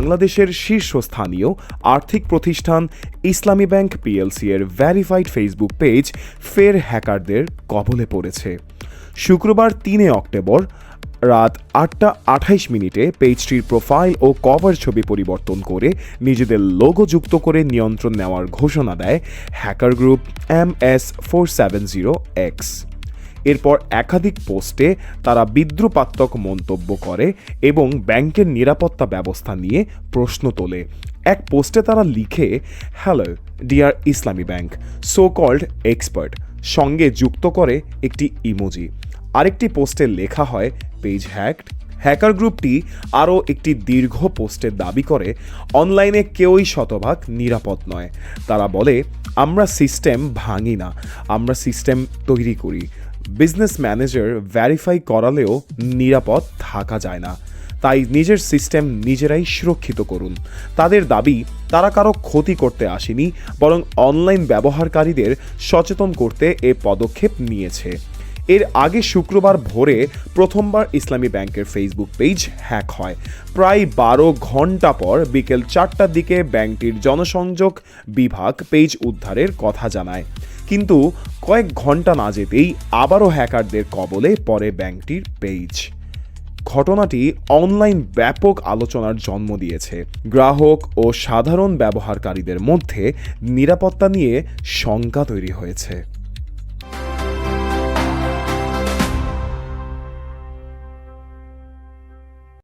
বাংলাদেশের শীর্ষস্থানীয় আর্থিক প্রতিষ্ঠান ইসলামী ব্যাংক পিএলসি এর ভ্যারিফাইড ফেসবুক পেজ ফের হ্যাকারদের কবলে পড়েছে। শুক্রবার তিনে অক্টোবর রাত আটটা আঠাইশ মিনিটে পেজটির প্রোফাইল ও কভার ছবি পরিবর্তন করে নিজেদের লোগো যুক্ত করে নিয়ন্ত্রণ নেওয়ার ঘোষণা দেয় hacker group M S four seven zero X. এরপর একাধিক পোস্টে তারা বিদ্রুপাত্মক মন্তব্য করে এবং ব্যাংকের নিরাপত্তা ব্যবস্থা নিয়ে প্রশ্ন তোলে। এক পোস্টে তারা লিখে hello dear Islami bank so called expert সঙ্গে যুক্ত করে একটি ইমোজি আরেকটি পোস্টে লেখা হয় পেজ হ্যাকড হ্যাকার গ্রুপটি আরও একটি দীর্ঘ পোস্টের দাবি করে অনলাইনে কেউই শতভাগ নিরাপদ নয়। তারা বলে, আমরা সিস্টেম ভাঙি না, আমরা সিস্টেম তৈরি করি। বিজনেস ম্যানেজার ভ্যারিফাই করালেও নিরাপদ থাকা যায় না। তাই নিজের সিস্টেম নিজেরাই সুরক্ষিত করুন। তাদের দাবি, তারা কারও ক্ষতি করতে আসেনি, বরং অনলাইন ব্যবহারকারীদের সচেতন করতে এ পদক্ষেপ নিয়েছে। এর আগে শুক্রবার ভোরে প্রথমবার ইসলামী ব্যাংকের ফেসবুক পেজ হ্যাক হয়। প্রায় বারো ঘণ্টা পর বিকেল চারটার দিকে ব্যাংকটির জনসংযোগ বিভাগ পেজ উদ্ধারের কথা জানায়। কিন্তু কয়েক ঘণ্টা না যেতেই আবারও হ্যাকারদের কবলে পড়ে ব্যাংকটির পেজ ঘটনাটি অনলাইন ব্যাপক আলোচনার জন্ম দিয়েছে। গ্রাহক ও সাধারণ ব্যবহারকারীদের মধ্যে নিরাপত্তা নিয়ে শঙ্কা তৈরি হয়েছে।